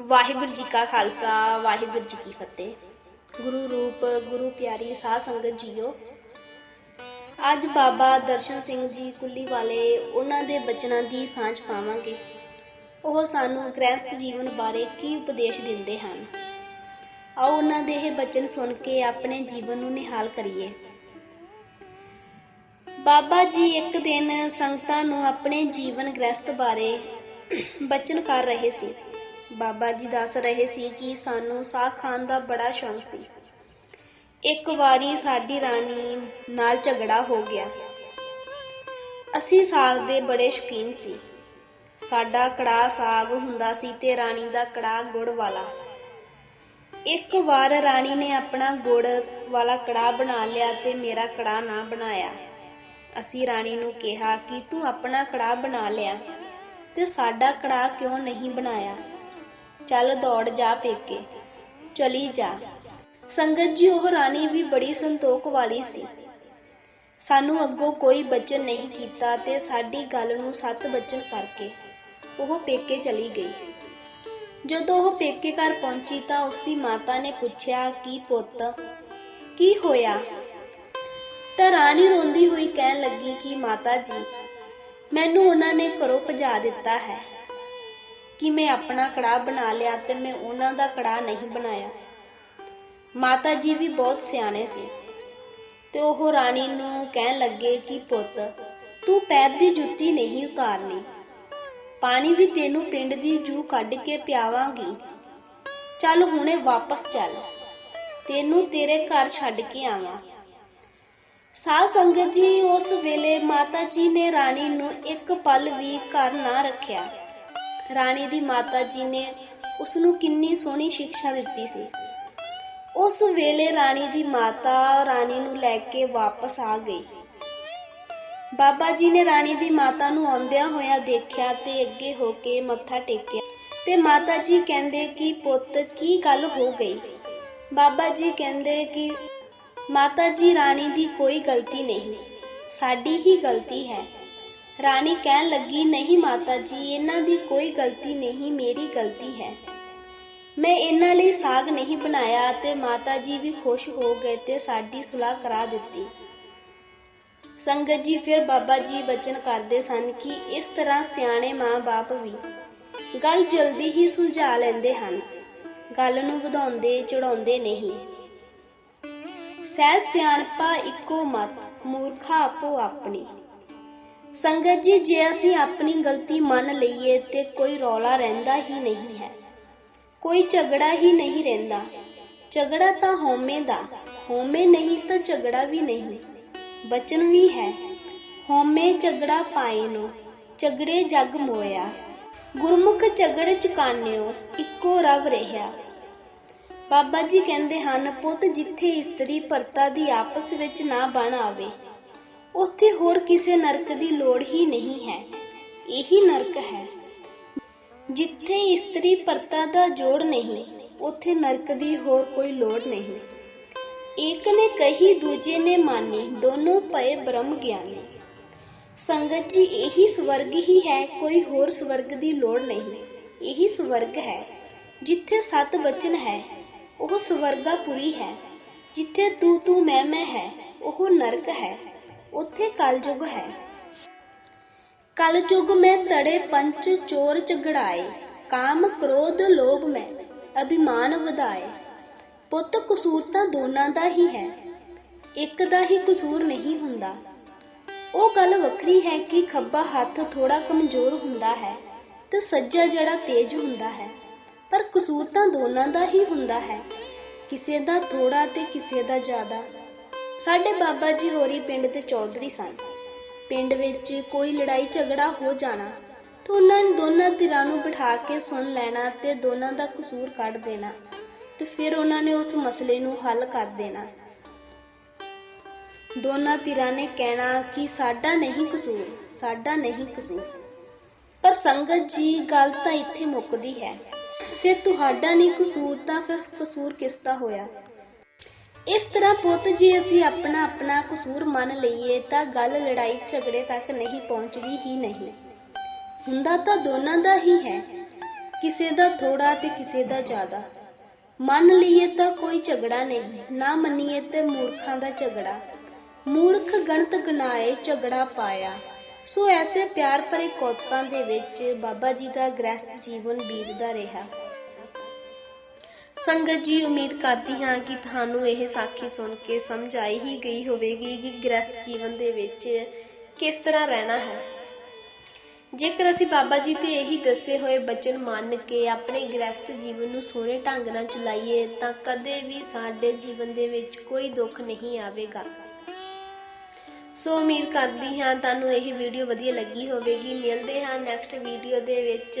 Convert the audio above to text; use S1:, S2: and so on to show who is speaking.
S1: ਵਾਹਿਗੁਰੂ ਜੀ ਕਾ ਖਾਲਸਾ, ਵਾਹਿਗੁਰੂ ਜੀ ਕੀ ਫਤਿਹ। ਗੁਰੂ ਰੂਪ, ਗੁਰੂ ਪਿਆਰੀ ਸਾਧ ਸੰਗਤ ਜੀਓ, ਅੱਜ ਬਾਬਾ ਦਰਸ਼ਨ ਸਿੰਘ ਜੀ ਕੁੱਲੀ ਵਾਲੇ ਉਹਨਾਂ ਦੇ ਬਚਨਾਂ ਦੀ ਸਾਂਝ ਪਾਵਾਂਗੇ। ਉਹ ਸਾਨੂੰ ਗ੍ਰਸਥ ਜੀਵਨ ਬਾਰੇ ਕੀ ਉਪਦੇਸ਼ ਦਿੰਦੇ ਹਨ? ਆਓ ਉਹਨਾਂ ਦੇ ਇਹ ਬਚਨ ਸੁਣ ਕੇ ਆਪਣੇ ਜੀਵਨ ਨੂੰ ਨਿਹਾਲ ਕਰੀਏ। ਬਾਬਾ ਜੀ ਇੱਕ ਦਿਨ ਸੰਗਤਾਂ ਨੂੰ ਆਪਣੇ ਜੀਵਨ ਗ੍ਰਹਿਸਥ ਬਾਰੇ ਬਚਨ ਕਰ ਰਹੇ ਸੀ। ਬਾਬਾ ਜੀ ਦੱਸ ਰਹੇ ਸੀ ਕਿ ਸਾਨੂੰ ਸਾਗ ਖਾਣ ਦਾ ਬੜਾ ਸ਼ੌਂਕ ਸੀ। ਇੱਕ ਵਾਰੀ ਸਾਡੀ ਰਾਣੀ ਨਾਲ ਝਗੜਾ ਹੋ ਗਿਆ। ਅਸੀਂ ਸਾਗ ਦੇ ਬੜੇ ਸ਼ੌਕੀਨ ਸੀ। ਸਾਡਾ ਕੜਾਹ ਸਾਗ ਹੁੰਦਾ ਸੀ ਤੇ ਰਾਣੀ ਦਾ ਕੜਾਹ ਗੁੜ ਵਾਲਾ। ਇੱਕ ਵਾਰ ਰਾਣੀ ਨੇ ਆਪਣਾ ਗੁੜ ਵਾਲਾ ਕੜਾਹ ਬਣਾ ਲਿਆ ਤੇ ਮੇਰਾ ਕੜਾਹ ਨਾ ਬਣਾਇਆ। ਅਸੀਂ ਰਾਣੀ ਨੂੰ ਕਿਹਾ ਕਿ ਤੂੰ ਆਪਣਾ ਕੜਾਹ ਬਣਾ ਲਿਆ ਤੇ ਸਾਡਾ ਕੜਾਹ ਕਿਉਂ ਨਹੀਂ ਬਣਾਇਆ? ਚੱਲ ਦੌੜ ਜਾ ਪੇਕੇ, ਚਲੀ ਜਾ। ਸੰਗਤ ਜੀ, ਉਹ ਰਾਣੀ ਵੀ ਬੜੀ ਸੰਤੋਖ ਵਾਲੀ ਸੀ। ਸਾਨੂੰ ਅੱਗੋਂ ਕੋਈ ਬਚਨ ਨਹੀਂ ਕੀਤਾ ਤੇ ਸਾਡੀ ਗੱਲ ਨੂੰ ਸੱਤ ਬਚਨ ਕਰਕੇ ਉਹ ਪੇਕੇ ਚਲੀ ਗਈ। ਜਦੋਂ ਉਹ ਪੇਕੇ ਘਰ ਪਹੁੰਚੀ ਤਾਂ ਉਸਦੀ ਮਾਤਾ ਨੇ ਪੁੱਛਿਆ, ਕਿ ਪੁੱਤ? ਕੀ ਹੋਇਆ? ਤਾਂ ਰਾਣੀ ਰੋਂਦੀ ਹੋਈ ਕਹਿਣ ਲੱਗੀ ਕਿ ਮਾਤਾ ਜੀ, ਮੈਨੂੰ ਉਹਨਾਂ ਨੇ ਘਰੋਂ ਭਜਾ ਦਿੱਤਾ ਹੈ। ਕਿ ਮੈਂ ਆਪਣਾ ਕੜਾਹ ਬਣਾ ਲਿਆ ਤੇ ਮੈਂ ਉਹਨਾਂ ਦਾ ਕੜਾਹ ਨਹੀਂ ਬਣਾਇਆ। ਮਾਤਾ ਜੀ ਵੀ ਬਹੁਤ ਸਿਆਣੇ ਸੀ। ਤੇ ਉਹ ਰਾਣੀ ਨੂੰ ਕਹਿਣ ਲੱਗੇ ਕਿ ਪੁੱਤ, ਤੂੰ ਪੈਰ ਦੀ ਜੁੱਤੀ ਨਹੀਂ ਉਤਾਰਨੀ। ਪਾਣੀ ਵੀ ਤੈਨੂੰ ਪਿੰਡ ਦੀ ਜੂ ਕੱਢ ਕੇ ਪਿਆਵਾਂਗੀ। ਚੱਲ ਹੁਣੇ ਵਾਪਸ ਚੱਲ। ਤੈਨੂੰ ਤੇਰੇ ਘਰ ਛੱਡ ਕੇ ਆਵਾਂ। ਸਾਧ ਸੰਗਤ ਜੀ, ਉਸ ਵੇਲੇ ਮਾਤਾ ਜੀ ਨੇ ਰਾਣੀ ਨੂੰ ਇੱਕ ਪਲ ਵੀ ਘਰ ਨਾ ਰੱਖਿਆ। ਰਾਣੀ ਦੀ ਮਾਤਾ ਜੀ ਨੇ ਉਸ ਨੂੰ ਕਿੰਨੀ ਸੋਹਣੀ ਸਿੱਖਿਆ ਦਿੱਤੀ ਸੀ। ਉਸ ਵੇਲੇ ਰਾਣੀ ਦੀ ਮਾਤਾ ਰਾਣੀ ਨੂੰ ਲੈ ਕੇ ਵਾਪਸ ਆ ਗਈ। ਬਾਬਾ ਜੀ ਨੇ ਰਾਣੀ ਦੀ ਮਾਤਾ ਨੂੰ ਆਉਂਦਿਆਂ ਹੋਇਆ ਦੇਖਿਆ ਤੇ ਅੱਗੇ ਹੋ ਕੇ ਮੱਥਾ ਟੇਕਿਆ ਤੇ ਮਾਤਾ ਜੀ ਕਹਿੰਦੇ ਕਿ ਪੁੱਤ, ਕੀ ਗੱਲ ਹੋ ਗਈ? ਬਾਬਾ ਜੀ ਕਹਿੰਦੇ ਕਿ ਮਾਤਾ ਜੀ, ਰਾਣੀ ਦੀ ਕੋਈ ਗਲਤੀ ਨਹੀਂ, ਸਾਡੀ ਹੀ ਗਲਤੀ ਹੈ। ਰਾਣੀ ਕਹਿਣ ਲੱਗੀ, ਨਹੀਂ ਮਾਤਾ ਜੀ, ਇਹਨਾਂ ਦੀ ਕੋਈ ਗਲਤੀ ਨਹੀਂ, ਮੇਰੀ ਗਲਤੀ ਹੈ। ਮੈਂ ਇਹਨਾਂ ਲਈ ਸਾਗ ਨਹੀਂ ਬਣਾਇਆ ਤੇ ਮਾਤਾ ਜੀ ਵੀ ਖੁਸ਼ ਹੋ ਗਏ ਤੇ ਸਾਡੀ ਸੁਲਾਹ ਕਰਾ ਦਿੱਤੀ। ਸੰਗਤ ਜੀ ਫਿਰ ਬਾਬਾ ਜੀ ਬਚਨ ਕਰਦੇ ਸਨ ਕਿ ਇਸ ਤਰ੍ਹਾਂ ਸਿਆਣੇ ਮਾਂ-ਬਾਪ ਵੀ ਗੱਲ ਜਲਦੀ ਹੀ ਸੁਲਝਾ ਲੈਂਦੇ ਹਨ। ਗੱਲ ਨੂੰ ਵਧਾਉਂਦੇ ਚੜਾਉਂਦੇ ਨਹੀਂ। ਸਹਿ ਸਿਆਣਪਾ ਇੱਕੋ ਮਤ, ਮੂਰਖਾ ਆਪੋ ਆਪਣੀ। ਸੰਗਤ ਜੀ, ਜੇ ਅਸੀਂ ਆਪਣੀ ਗਲਤੀ ਮੰਨ ਲਈਏ ਤੇ ਕੋਈ ਰੌਲਾ ਰਹਿੰਦਾ ਹੀ ਨਹੀਂ ਹੈ। ਕੋਈ ਝਗੜਾ ਹੀ ਨਹੀਂ ਰਹਿੰਦਾ। ਝਗੜਾ ਤਾਂ ਹਉਮੈ ਦਾ। ਹਉਮੈ ਨਹੀਂ ਤਾਂ ਝਗੜਾ ਵੀ ਨਹੀਂ। ਬਚਨ ਵੀ ਹੈ। ਹਉਮੈ ਝਗੜਾ ਪਾਏ ਨੂੰ, ਝਗੜੇ ਜਗ ਮੋਇਆ। ਗੁਰਮੁਖ ਝਗੜ ਚੁਕਾਨਿਓ, ਇੱਕੋ ਰਵ ਰਹਿਆ। ਬਾਬਾ ਜੀ ਕਹਿੰਦੇ ਹਨ, ਪੁੱਤ ਜਿੱਥੇ ਇਸਤਰੀ ਪਰਤਾ ਦੀ ਆਪਸ ਵਿੱਚ ਨਾ ਬਣ ਆਵੇ ਉੱਥੇ ਹੋਰ ਕਿਸੇ ਨਰਕ ਦੀ ਲੋੜ ਹੀ ਨਹੀਂ ਹੈ। ਇਹੀ ਨਰਕ ਹੈ। ਜਿੱਥੇ ਇਸਤਰੀ ਪਰਤਾ ਦਾ ਜੋੜ ਨਹੀਂ, ਉੱਥੇ ਨਰਕ ਦੀ ਹੋਰ ਕੋਈ ਲੋੜ ਨਹੀਂ। ਇੱਕ ਨੇ ਕਹੀ, ਦੂਜੇ ਨੇ ਮਾਨੀ, ਦੋਨੋਂ ਪਏ ਬ੍ਰਹਮ ਗਿਆਨੀ। ਸੰਗਤ ਜੀ, ਇਹੀ ਸਵਰਗ ਹੀ ਹੈ, ਕੋਈ ਹੋਰ ਸਵਰਗ ਦੀ ਲੋੜ ਨਹੀਂ। ਇਹੀ ਸਵਰਗ ਹੈ, ਜਿੱਥੇ ਸਤ ਵਚਨ ਹੈ, ਉਹ ਸਵਰਗਾ ਪੁਰੀ ਹੈ। ਜਿੱਥੇ ਤੂੰ ਤੂੰ ਮੈਂ ਮੈਂ ਹੈ, ਉਹ ਨਰਕ ਹੈ। ਉੱਥੇ ਕਲਯੁਗ ਹੈ। ਕਲਯੁਗ ਮੈਂ ਤੜੇ ਪੰਚ ਚੋਰ ਝਗੜਾਏ, ਕਾਮ ਕ੍ਰੋਧ ਲੋਭ ਮੈਂ, ਅਭਿਮਾਨ ਵਧਾਏ। ਪੁੱਤ ਕਸੂਰ ਤਾਂ ਦੋਨਾਂ ਦਾ ਹੀ ਹੈ, ਇੱਕ ਦਾ ਹੀ ਕਸੂਰ ਨਹੀਂ ਹੁੰਦਾ। ਉਹ ਗੱਲ ਵੱਖਰੀ ਹੈ ਕਿ ਖੱਬਾ ਹੱਥ ਥੋੜਾ ਕਮਜ਼ੋਰ ਹੁੰਦਾ ਹੈ ਤੇ ਸੱਜਾ ਜਿਹੜਾ ਤੇਜ਼ ਹੁੰਦਾ ਹੈ, ਪਰ ਕਸੂਰ ਤਾਂ ਦੋਨਾਂ ਦਾ ਹੀ ਹੁੰਦਾ ਹੈ, ਕਿਸੇ ਦਾ ਥੋੜਾ ਤੇ ਕਿਸੇ ਦਾ ਜ਼ਿਆਦਾ। ਸਾਡੇ ਬਾਬਾ ਜੀ ਹੋਰੀ ਪਿੰਡ ਦੇ ਚੌਧਰੀ ਸਨ। ਪਿੰਡ ਵਿੱਚ ਕੋਈ ਲੜਾਈ ਝਗੜਾ ਹੋ ਜਾਣਾ ਤਾਂ ਉਹਨਾਂ ਨੇ ਦੋਨਾਂ ਧਿਰਾਂ ਨੂੰ ਬਿਠਾ ਕੇ ਸੁਣ ਲੈਣਾ ਤੇ ਦੋਨਾਂ ਦਾ ਕਸੂਰ ਕੱਢ ਦੇਣਾ ਤੇ ਫਿਰ ਉਹਨਾਂ ਨੇ ਉਸ ਮਸਲੇ ਨੂੰ ਹੱਲ ਕਰ ਦੇਣਾ। ਦੋਨਾਂ ਧਿਰਾਂ ਨੇ ਕਹਿਣਾ ਕਿ ਸਾਡਾ ਨਹੀਂ ਕਸੂਰ, ਸਾਡਾ ਨਹੀਂ ਕਸੂਰ। ਪਰ ਸੰਗਤ ਜੀ ਗੱਲ ਤਾਂ ਇੱਥੇ ਮੁੱਕਦੀ ਹੈ। ਫਿਰ ਤੁਹਾਡਾ ਨਹੀਂ ਕਸੂਰ ਤਾਂ ਫਿਰ ਕਸੂਰ ਕਿਸ ਦਾ ਹੋਇਆ? ਇਸ ਤਰ੍ਹਾਂ ਪੁੱਤ ਜੇ ਅਸੀਂ ਆਪਣਾ ਆਪਣਾ ਕਸੂਰ ਮੰਨ ਲਈਏ ਤਾਂ ਗੱਲ ਲੜਾਈ ਝਗੜੇ ਤੱਕ ਨਹੀਂ ਪਹੁੰਚਦੀ ਹੀ ਨਹੀਂ। ਹੁੰਦਾ ਤਾਂ ਦੋਨਾਂ ਦਾ ਹੀ ਹੈ, ਕਿਸੇ ਦਾ ਥੋੜਾ ਤੇ ਕਿਸੇ ਦਾ ਜ਼ਿਆਦਾ। ਮੰਨ ਲਈਏ ਤਾਂ ਕੋਈ ਝਗੜਾ ਨਹੀਂ, ਨਾ ਮੰਨੀਏ ਤੇ ਮੂਰਖਾਂ ਦਾ ਝਗੜਾ। ਮੂਰਖ ਗਣਤ ਗਣਾਏ ਝਗੜਾ ਪਾਇਆ। ਸੋ ਐਸੇ ਪਿਆਰ ਭਰੇ ਕੌਤਕਾਂ ਦੇ ਵਿੱਚ ਬਾਬਾ ਜੀ ਦਾ ਗ੍ਰਸਤ ਜੀਵਨ ਬੀਤਦਾ ਰਿਹਾ। ਸੰਗਤ ਜੀ, ਉਮੀਦ ਕਰਦੀ ਹਾਂ ਕਿ ਤੁਹਾਨੂੰ ਇਹ ਸਾਖੀ ਸੁਣ ਕੇ ਸਮਝ ਆਈ ਹੀ ਗਈ ਹੋਵੇਗੀ ਕਿ ਗ੍ਰਸਤ ਜੀਵਨ ਦੇ ਵਿੱਚ ਕਿਸ ਤਰ੍ਹਾਂ ਰਹਿਣਾ ਹੈ। ਜੇਕਰ ਅਸੀਂ ਬਾਬਾ ਜੀ ਤੇ ਇਹੀ ਦੱਸੇ ਹੋਏ ਬਚਨ ਮੰਨ ਕੇ ਆਪਣੇ ਗ੍ਰਸਤ ਜੀਵਨ ਨੂੰ ਸੋਹਣੇ ਢੰਗ ਨਾਲ ਚਲਾਈਏ, ਤਾਂ ਕਦੇ ਵੀ ਸਾਡੇ ਜੀਵਨ ਦੇ ਵਿੱਚ ਕੋਈ ਦੁੱਖ ਨਹੀਂ ਆਵੇਗਾ। ਸੋ ਉਮੀਦ ਕਰਦੀ ਹਾਂ ਤੁਹਾਨੂੰ ਇਹ ਵੀਡੀਓ ਵਧੀਆ ਲੱਗੀ ਹੋਵੇਗੀ। ਮਿਲਦੇ ਹਾਂ ਨੈਕਸਟ ਵੀਡੀਓ ਦੇ ਵਿੱਚ।